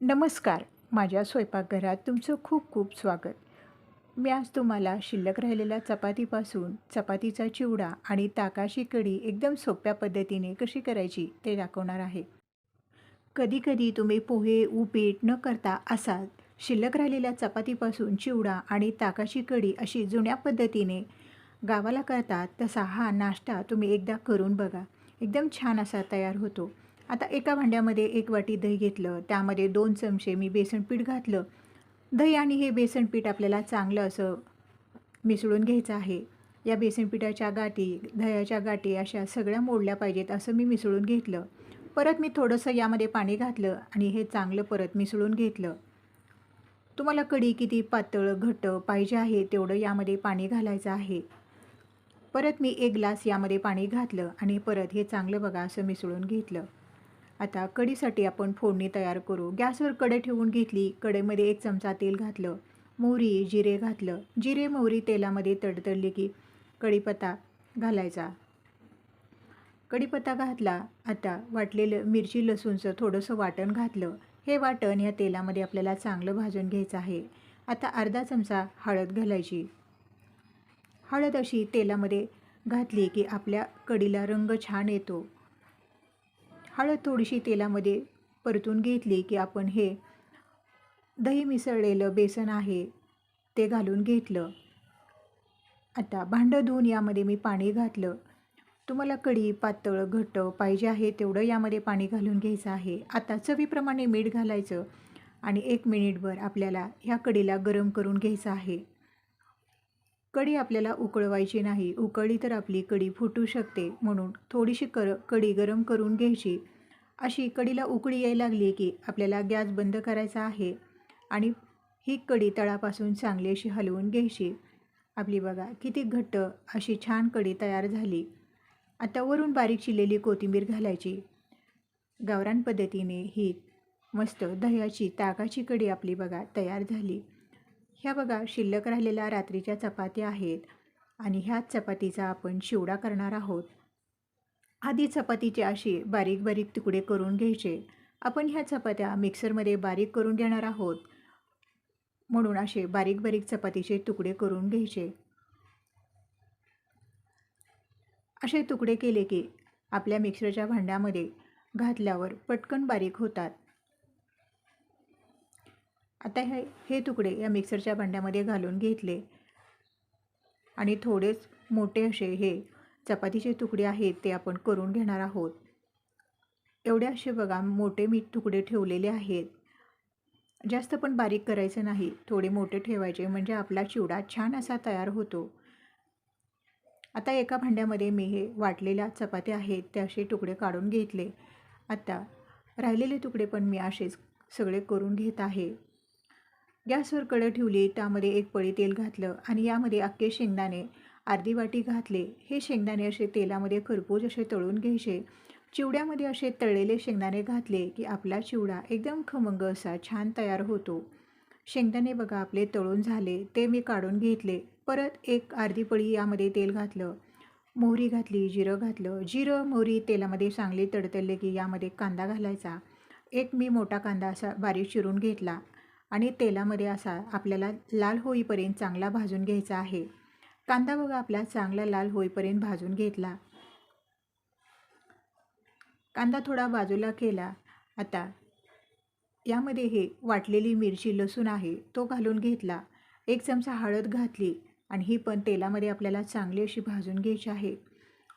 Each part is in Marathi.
नमस्कार. माझ्या स्वयंपाकघरात तुमचं खूप खूप स्वागत. मी आज तुम्हाला शिल्लक राहिलेल्या चपातीपासून चपातीचा चिवडा आणि ताकाची कढी एकदम सोप्या पद्धतीने कशी करायची ते दाखवणार आहे. कधीकधी तुम्ही पोहे उपीट न करता असाल शिल्लक राहिलेल्या चपातीपासून चिवडा आणि ताकाची कढी अशी जुन्या पद्धतीने गावाला करतात तसा हा नाश्ता तुम्ही एकदा करून बघा. एकदम छान असा तयार होतो. आता एका भांड्यामध्ये एक वाटी दही घेतलं त्यामध्ये दोन चमचे मी बेसन पीठ घातलं. दही आणि हे बेसन पीठ आपल्याला चांगलं असं मिसळून घ्यायचं आहे. या बेसन पिठाच्या गाठी दह्याच्या गाठी अशा सगळ्या मोडल्या पाहिजेत असं मी मिसळून घेतलं. परत मी थोडंसं यामध्ये पाणी घातलं आणि हे चांगलं परत मिसळून घेतलं. तुम्हाला कढी किती पातळ घट्ट पाहिजे आहे तेवढं यामध्ये पाणी घालायचं आहे. परत मी एक ग्लास यामध्ये पाणी घातलं आणि परत हे चांगलं बघा असं मिसळून घेतलं. आता कढीसाठी आपण फोडणी तयार करू. गॅसवर कढई ठेवून घेतली कढईमध्ये एक चमचा तेल घातलं मोहरी जिरे घातलं. जिरे मोहरी तेलामध्ये तडतडली की कढीपत्ता घालायचा. कढीपत्ता घातला आता वाटलेलं मिरची लसूणचं थोडंसं वाटण घातलं. हे वाटण या तेलामध्ये आपल्याला चांगलं भाजून घ्यायचं आहे. आता अर्धा चमचा हळद घालायची. हळद अशी तेलामध्ये घातली की आपल्या कढीला रंग छान येतो. हळद थोडीशी तेलामध्ये परतून घेतली की आपण हे दही मिसळलेलं बेसन आहे ते घालून घेतलं. आता भांडं धुवून यामध्ये मी पाणी घातलं. तुम्हाला कढी पातळ घट्ट पाहिजे आहे तेवढं यामध्ये पाणी घालून घ्यायचं आहे. आता चवीप्रमाणे मीठ घालायचं आणि एक मिनिटभर आपल्याला ह्या कढीला गरम करून घ्यायचं आहे. कढी आपल्याला उकळवायची नाही. उकळली तर आपली कढी फुटू शकते म्हणून थोडीशी कर कडी गरम करून घ्यायची. अशी कडीला उकळी यायला लागली की आपल्याला गॅस बंद करायचा आहे आणि ही कढी तळापासून चांगली अशी हलवून घ्यायची. आपली बघा किती घट्ट अशी छान कडी तयार झाली. आता वरून बारीक चिरलेली कोथिंबीर घालायची. गावरान पद्धतीने ही मस्त दह्याची ताकाची कढी आपली बघा तयार झाली. ह्या बघा शिल्लक राहिलेल्या रात्रीच्या चपात्या आहेत आणि ह्याच चपातीचा आपण शिवडा करणार आहोत. आधी चपातीचे असे बारीक बारीक तुकडे करून घ्यायचे. आपण ह्या चपात्या मिक्सरमध्ये बारीक करून घेणार आहोत. म्हणून असे बारीक बारीक चपातीचे तुकडे करून घ्यायचे. असे तुकडे केले की आपल्या मिक्सरच्या भांड्यामध्ये घातल्यावर पटकन बारीक होतात. आता हे हे तुकडे या मिक्सरच्या भांड्यामध्ये घालून घेतले. आणि थोडेच मोठे असे हे चपातीचे तुकडे आहेत ते आपण करून घेणार आहोत. एवढे असे बघा मोठे मी तुकडे ठेवलेले आहेत. जास्त पण बारीक करायचं नाही थोडे मोठे ठेवायचे म्हणजे आपला चिवडा छान असा तयार होतो. आता एका भांड्यामध्ये मी हे वाटलेल्या चपात्या आहेत ते असे तुकडे काढून घेतले. आता राहिलेले तुकडे पण मी असेच सगळे करून घेत आहे. गॅसवर कडं ठेवली त्यामध्ये एक पळी तेल घातलं आणि यामध्ये अख्खे शेंगदाणे. अर्धी वाटी घातले. हे शेंगदाणे असे तेलामध्ये खरपूज असे तळून घ्यायचे. चिवड्यामध्ये असे तळलेले शेंगदाणे घातले की आपला चिवडा एकदम खमंग असा छान तयार होतो. शेंगदाणे बघा आपले तळून झाले ते मी काढून घेतले. परत एक अर्धी पळी यामध्ये तेल घातलं. मोहरी घातली जिरं घातलं. जिरं मोहरी तेलामध्ये चांगली तडतडले की यामध्ये कांदा घालायचा. एक मी मोठा कांदा असा बारीक चिरून घेतला. आणि तेलामध्ये असा आपल्याला लाल होईपर्यंत चांगला भाजून घ्यायचा आहे. कांदा बघा आपला चांगला लाल होईपर्यंत भाजून घेतला. कांदा थोडा बाजूला केला. आता यामध्ये हे वाटलेली मिरची लसूण आहे तो घालून घेतला. एक चमचा हळद घातली आणि ही पण तेलामध्ये आपल्याला चांगली अशी भाजून घ्यायची आहे.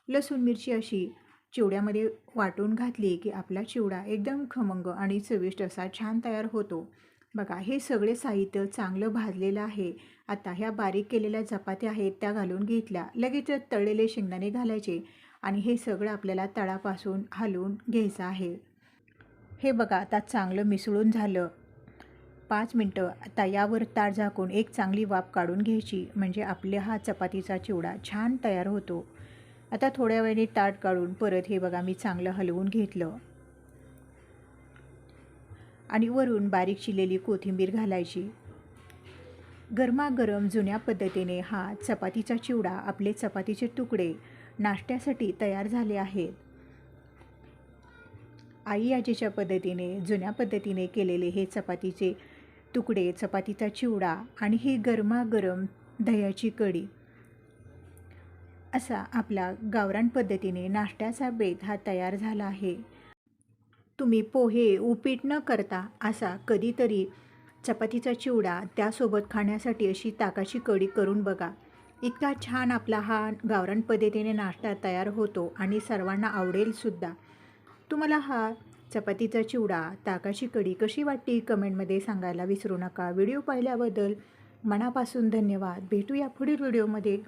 लसूण मिरची अशी चिवड्यामध्ये वाटून घातली की आपला चिवडा एकदम खमंग आणि चविष्ट असा छान तयार होतो. बघा हे सगळे साहित्य चांगलं भाजलेलं आहे. आता ह्या बारीक केलेल्या चपात्या आहेत त्या घालून घेतल्या. लगेच तळलेले शेंगदाणे घालायचे आणि हे सगळं आपल्याला तळापासून हलवून घ्यायचं आहे. हे बघा आता चांगलं मिसळून झालं. पाच मिनटं आता यावर ताट झाकून एक चांगली वाफ काढून घ्यायची. म्हणजे आपल्या हा चपातीचा चिवडा छान तयार होतो. आता थोड्या वेळाने ताट काढून परत हे बघा मी चांगलं हलवून घेतलं. आणि वरून बारीक शिलेली कोथिंबीर घालायची. गरमागरम जुन्या पद्धतीने हा चपातीचा चिवडा आपले चपातीचे तुकडे नाश्त्यासाठी तयार झाले आहेत. आई आजीच्या पद्धतीने जुन्या पद्धतीने केलेले हे चपातीचे तुकडे चपातीचा चिवडा आणि ही गरमागरम दह्याची कढी. असा आपला गावरान पद्धतीने नाश्त्याचा बेत हा तयार झाला आहे. तुम्ही पोहे उपीट न करता असा कधीतरी चपातीचा चिवडा त्यासोबत खाण्यासाठी अशी ताकाची कढी करून बघा. इतका छान आपला हा गावरान पद्धतीने नाश्ता तयार होतो आणि सर्वांना आवडेलसुद्धा तुम्हाला हा चपातीचा चिवडा ताकाची कढी कशी वाटली कमेंटमध्ये सांगायला विसरू नका. व्हिडिओ पाहिल्याबद्दल मनापासून धन्यवाद. भेटूया पुढील व्हिडिओमध्ये.